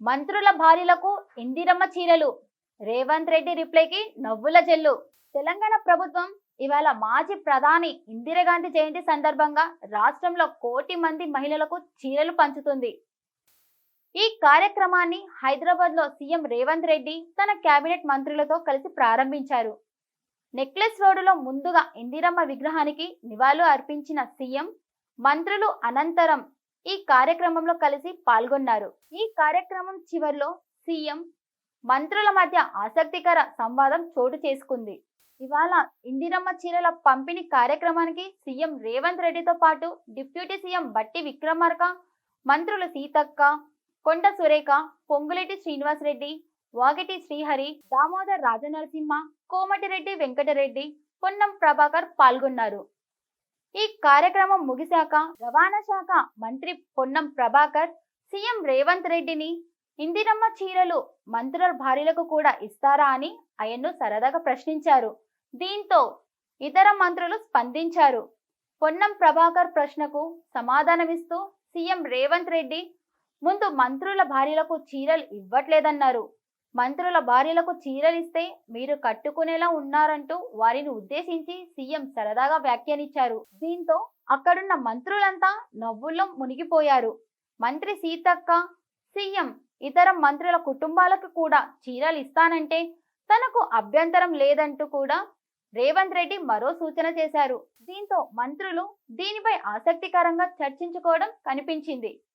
మంత్రుల భార్యలకు ఇందిరమ్మ చీరలు. రేవంత్ రెడ్డి రిప్లైకి నవ్వుల జల్లు. తెలంగాణ ప్రభుత్వం ఇవాళ మాజీ ప్రధాని ఇందిరాగాంధీ జయంతి సందర్భంగా రాష్ట్రంలో కోటి మంది మహిళలకు చీరలు పంచుతుంది. ఈ కార్యక్రమాన్ని హైదరాబాద్లో సీఎం రేవంత్ రెడ్డి తన కేబినెట్ మంత్రులతో కలిసి ప్రారంభించారు. నెక్లెస్ రోడ్డులో ముందుగా ఇందిరమ్మ విగ్రహానికి నివాళులు అర్పించిన సీఎం మంత్రులు అనంతరం ఈ కార్యక్రమంలో కలిసి పాల్గొన్నారు. ఈ కార్యక్రమం చివరిలో సీఎం మంత్రుల మధ్య ఆసక్తికర సంవాదం చోటు చేసుకుంది. ఇవాళ ఇందిరమ్మ చీరల పంపిణీ కార్యక్రమానికి సీఎం రేవంత్ రెడ్డితో పాటు డిప్యూటీ సీఎం బట్టి విక్రమార్క మంత్రులు సీతక్క కొండ సురేఖ పొంగులేటి శ్రీనివాసరెడ్డి వాగిటి శ్రీహరి దామోదర్ రాజనరసింహ కోమటిరెడ్డి వెంకటరెడ్డి పొన్నం ప్రభాకర్ పాల్గొన్నారు. ఈ కార్యక్రమం ముగిశాక రవాణా శాఖ మంత్రి పొన్నం ప్రభాకర్ సీఎం రేవంత్ రెడ్డిని ఇందిరమ్మ చీరలు మంత్రుల భార్యలకు కూడా ఇస్తారా అని ఆయన్ను సరదాగా ప్రశ్నించారు. దీంతో ఇతర మంత్రులు స్పందించారు. పొన్నం ప్రభాకర్ ప్రశ్నకు సమాధానమిస్తూ సీఎం రేవంత్ రెడ్డి ముందు మంత్రుల భార్యలకు చీరలు ఇవ్వట్లేదన్నారు. మంత్రుల భార్యలకు చీరలిస్తే మీరు కట్టుకునేలా ఉన్నారంటూ వారిని ఉద్దేశించి సీఎం సరదాగా వ్యాఖ్యానించారు. దీంతో అక్కడున్న మంత్రులంతా నవ్వుల్లో మునిగిపోయారు. మంత్రి సీతక్క సీఎం ఇతర మంత్రుల కుటుంబాలకు కూడా చీరలు ఇస్తానంటే తనకు అభ్యంతరం లేదంటూ కూడా రేవంత్ రెడ్డి మరో సూచన చేశారు. దీంతో మంత్రులు దీనిపై ఆసక్తికరంగా చర్చించుకోవడం కనిపించింది.